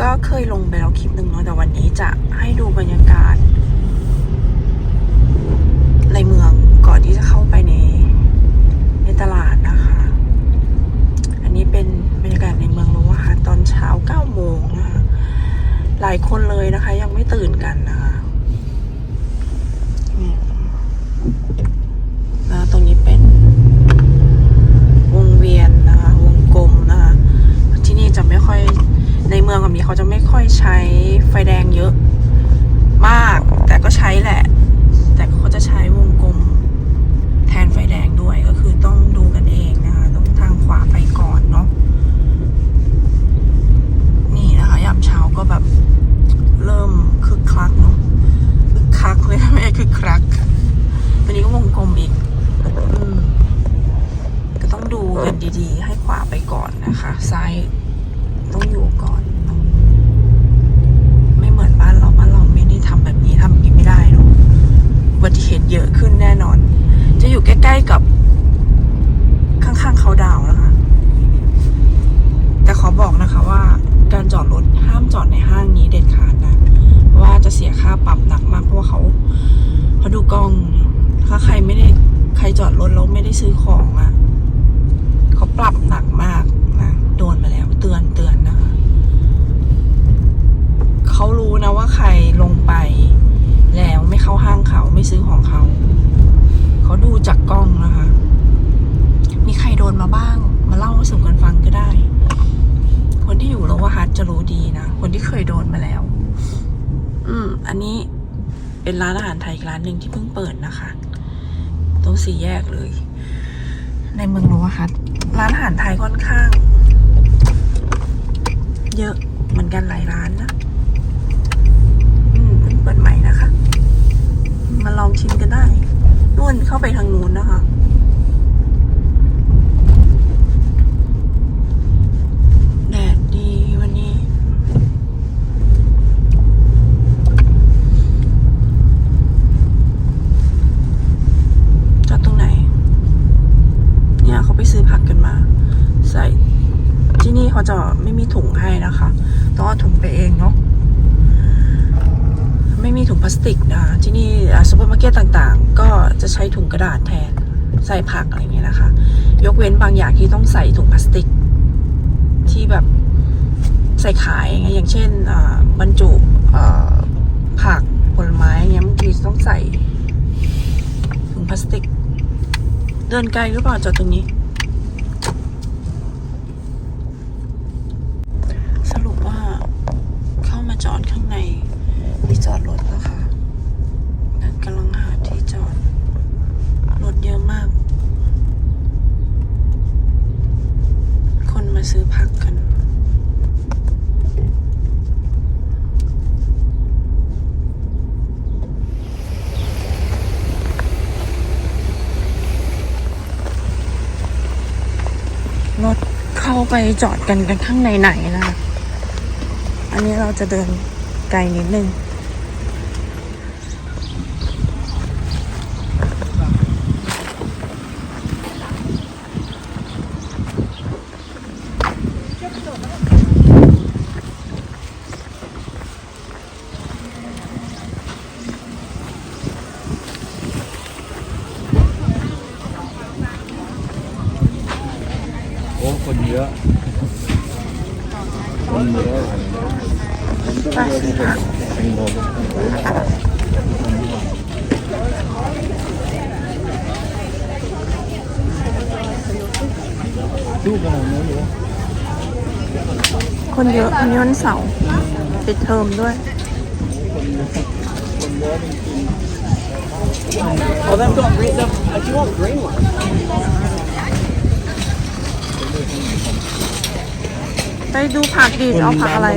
ก็เคยลงไปแล้วคลิปหนึ่งเนาะแต่วันนี้จะให้ดูบรรยากาศ ในเมืองก่อนที่จะเข้าไปในในตลาดนะคะ อันนี้เป็นบรรยากาศในเมืองรู้ว่าค่ะตอนเช้า9โมงนะคะหลายคนเลยนะคะ ยังไม่ตื่นกันนะคะอืมแล้วตรงนี้เป็น วงเวียนนะคะ วงกลมนะคะ ที่นี่จะไม่ค่อยใน เขาจะไม่ค่อยใช้ไฟแดงเยอะมาก แต่ก็ใช้แหละ แต่เขาจะใช้วงกลมแทนไฟแดงด้วยก็คือต้องดูกันเองนะคะ ต้องทางขวาไปก่อนเนาะนี่นะคะยามเช้าก็แบบเริ่มคึกคักเนาะคึกคักเลยไม่ใช่คึกคักตัวนี้ก็วงกลมอีกอืมก็ต้องดูกันดีๆ ให้ขวาไปก่อนนะคะ ซ้ายต้องอยู่ก่อนเนอะไม่เหมือนบ้านเราบ้านเราไม่ได้ ทำแบบนี้ทำแบบนี้ไม่ได้หรอกอุบัติเหตุเยอะขึ้นแน่นอน จะอยู่ใกล้ๆกับข้างๆเขาดาวน์นะคะ แต่ขอบอกนะคะว่าการจอดรถห้ามจอดในห้างนี้เด็ดขาดนะ เพราะว่าจะเสียค่าปรับหนักมากเพราะว่าเขาเขาดูกล้อง ถ้าใครไม่ได้ใครจอดรถแล้วไม่ได้ซื้อของอะ่ะเขาปรับหนักมากนะโดนมาแล้วเตือนเตือนนะคะ เขารู้นะว่าใครลง จากกล้องนะคะ มีใครโดนมาบ้าง มาเล่าให้สู่กันฟังก็ได้ คนที่อยู่โลวฮัทจะรู้ดีนะ คนที่เคยโดนมาแล้ว อืม อันนี้เป็นร้านอาหารไทยอีกร้านหนึ่งที่เพิ่งเปิดนะคะ ตรงสี่แยกเลย ในเมืองโลวฮัทร้านอาหารไทยค่อนข้าง เยอะเหมือนกันหลายร้านนะ อืมเพิ่งเปิดใหม่นะคะ มาลองชิมกันได้นู่น เข้าไปทางนู้นนะคะ แดดดีวันนี้ จอดตรงไหน เนี่ยเขาไปซื้อผักกันมา ใส่ ที่นี่เขาจะไม่มีถุงให้นะคะ ต้องเอาถุงไปเองเนาะ ไม่มีถุงพลาสติกนะที่นี่ซูเปอร์มาร์เก็ตต่างๆ ก็จะใช้ถุงกระดาษแทนใส่ผักอะไรเงี้ยนะคะ ยกเว้นบางอย่างที่ต้องใส่ถุงพลาสติก ที่แบบใส่ขายอย่างเงี้ยอย่างเช่นบรรจุผักผลไม้เงี้ยบางทีต้องใส่ถุงพลาสติก เดินไกลหรือเปล่าจอดตรงนี้ สรุปว่าเข้ามาจอดข้างในที่จอดรถนะคะและกำลังหาที่จอด รถเยอะมาก คน มาซื้อผักกัน รถเข้าไปจอดกันกันข้างในไหนนะคะอันนี้เราจะเดินไกลนิดนึง คนเยอะวันนี้วันเสาร์ปิดเทอมด้วย Oh, they've got green. Uh, do you want green one? ไปดูผักดีเอาผักอะไร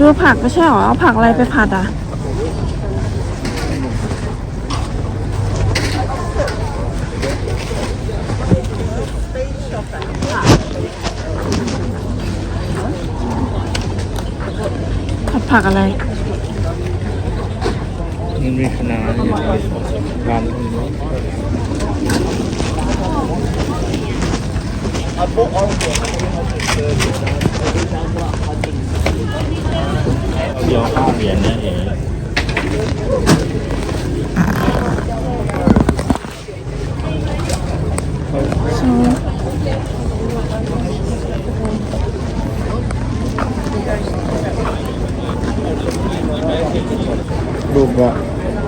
ดูผักไม่ใช่หรอ เอาผักอะไรไปผัดอะ ผักอะไรมันมีคณะอยู่ร้านเดี๋ยวห้าเหรียญเนี่ยเอง กละ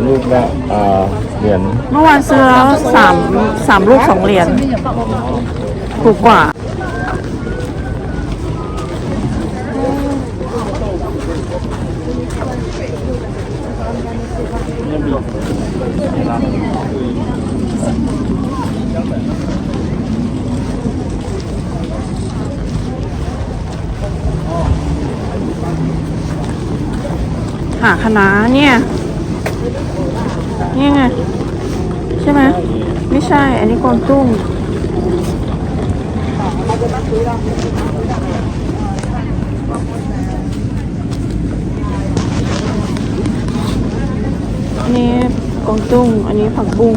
ลูกละอ่าเหรียญเมื่อวานซื้อแล้วสามสามลูกสองเหรียญถูกกว่า หาคณะเนี่ย นี่ไง ใช่ไหมไม่ใช่ อันนี้กวางตุ้งอันนี้กวางตุ้ง อันนี้ผักบุ้ง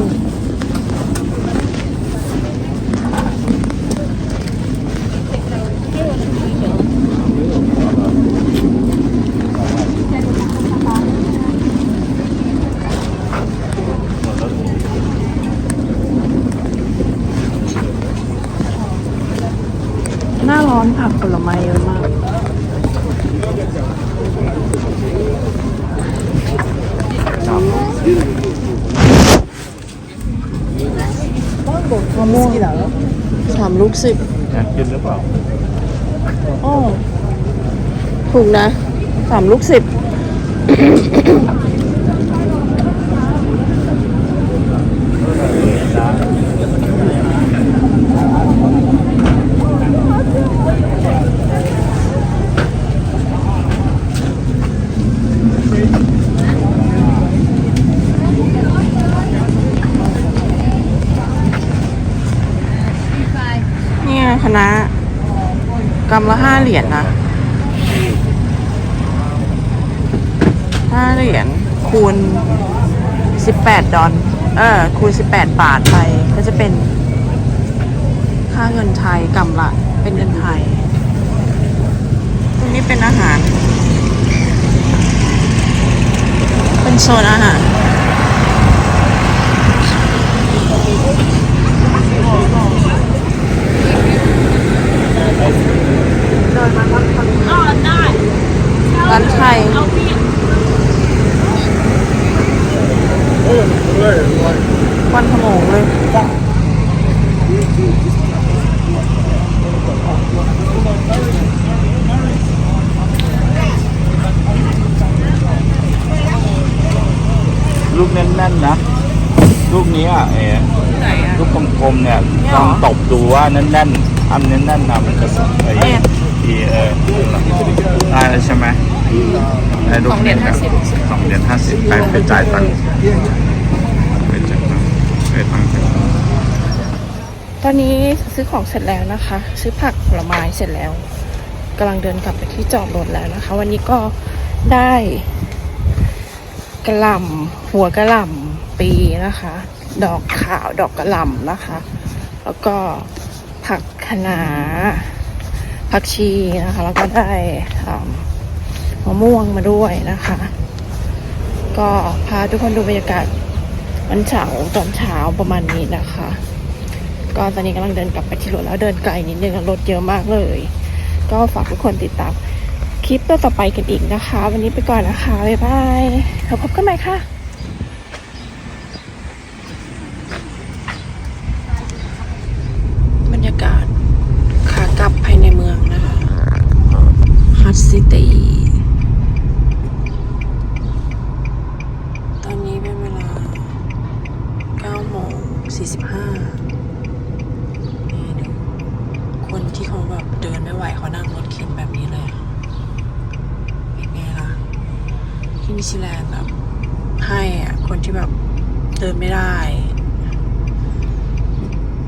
ผักผลไม้เยอะมาก มะม่วงสามลูกสิบอยากกินหรือเปล่าโอ้ถูกนะสามลูกสิบ เนี่ยคณะกำละห้าเหรียญนะห้าเหรียญคูณสิบแปดดอลเออคูณสิบแปดบาทไปก็จะเป็นค่าเงินไทยกำละเป็นเงินไทย ตรงนี้เป็นอาหาร เป็นโซนอาหารานไทย ควันขโมงเลยลูกแน่นๆนะ ลูกนี้อะเอ๋ไหนอะลูกกลมๆเนี่ยเนี่ยเหลรอองตบดูว่าแน่นๆอันแน่นๆนะมันจะสุกไอ้เนี่ยทีเออได้แล้วใช่ไหมได้ลูกนี้ครับสองเหรียญห้าสิบไปไปจ่ายตังค์ไปจ่ายตังค์ไปตังค์ ต อนนี้ซื้อของเสร็จแล้วนะคะ ซื้อผักผลไม้เสร็จแล้วกำลังเดินกลับไปที่จอดรถแล้วนะคะ วันนี้ก็ได้กระหล่ำหัวกระหล่ำปีนะคะ ดอกขาวดอกกระหล่ำนะคะ แล้วก็ผักคะน้าผักชีนะคะ แล้วก็ได้มะม่วงมาด้วยนะคะ ก็พาทุกคนดูบรรยากาศวันเสาร์ตอนเช้าประมาณนี้นะคะ ก็ตอนนี้กำลังเดินกลับไปที่รถแล้วเดินไกลนิดนึงรถเยอะมากเลย ก็ฝากทุกคนติดตามคลิปต่อไปกันอีกนะคะ วันนี้ไปก่อนนะคะ บ๊ายบายแล้วพบกันใหม่ค่ะ บรรยากาศขากลับภายในเมืองนะคะฮัตซิตี้ตอนนี้เป็นเวลา9โมง45 นี่ดูคนที่เขาแบบเดินไม่ไหวเขานั่งรถเข็นแบบนี้เลยอะเป็นไงล่ะ ที่นิวซีแลนด์แบบให้อะคน ที่แบบเดินไม่ได้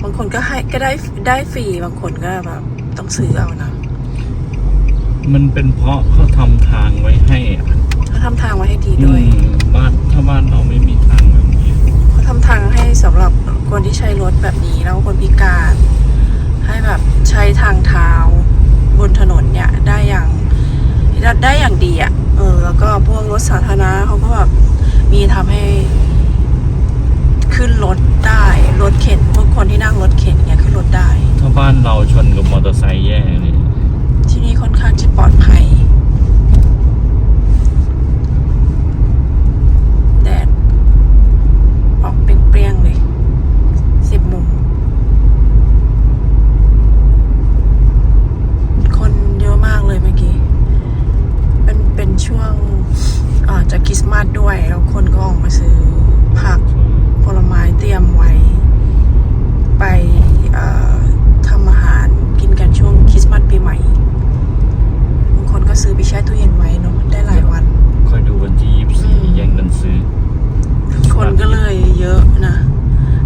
บางคนก็ให้ก็ได้ได้ฟรีบางคนก็แบบต้องซื้อเอานะมันเป็นเพราะเขาทำทางไว้ให้อะเขาทำทางไว้ให้ดีด้วยอืมบ้านถ้าบ้านเราไม่มีทางแบบนี้เขาทำทางให้สำหรับคนที่ใช้รถแบบนี้แล้วคนพิการ ให้แบบใช้ทางเท้าบนถนนเนี่ย ได้อย่างได้อย่างดีอะ่ะเออ แล้วก็พวกรถสาธารณะเขาก็แบบ มีทำให้ขึ้นรถได้รถเข็นพวกคนที่นั่งรถเข็นเนี่ยขึ้นรถได้ ถ้าบ้านเราชนกับมอเตอร์ไซค์แย่เลยที่นี่ค่อนข้างที่ปลอดภัย แดด ออกเปรี้ยงๆเลย สิบโมงคนเยอะมากเลยเมื่อกี้ เป็นเป็นช่วงอ่าจะคริสต์มาสด้วย แล้วคนก็ออกมาซื้อผัก ผลไม้เตรียมไว้ ไปเอ่อทำอาหารกินกันช่วงคริสต์มาสปีใหม่บางคนก็ซื้อไปแช่ตู้เย็นไว้เนาะได้หลายวัน ค่อยดูวันที่ยี่ อืม สี่แย่งกันซื้อ คนก็เลยเยอะนะ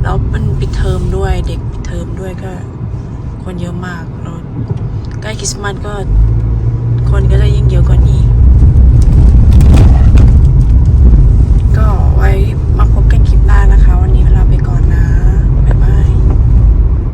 แล้วมันปิดเทอมด้วย เด็กปิดเทอมด้วยก็ คนเยอะมากแล้วใกล้คริสต์มาสก็คนก็จะยิ่งเยอะกว่านี้ก็ไว้มาพบกันคลิปหน้านะคะวันนี้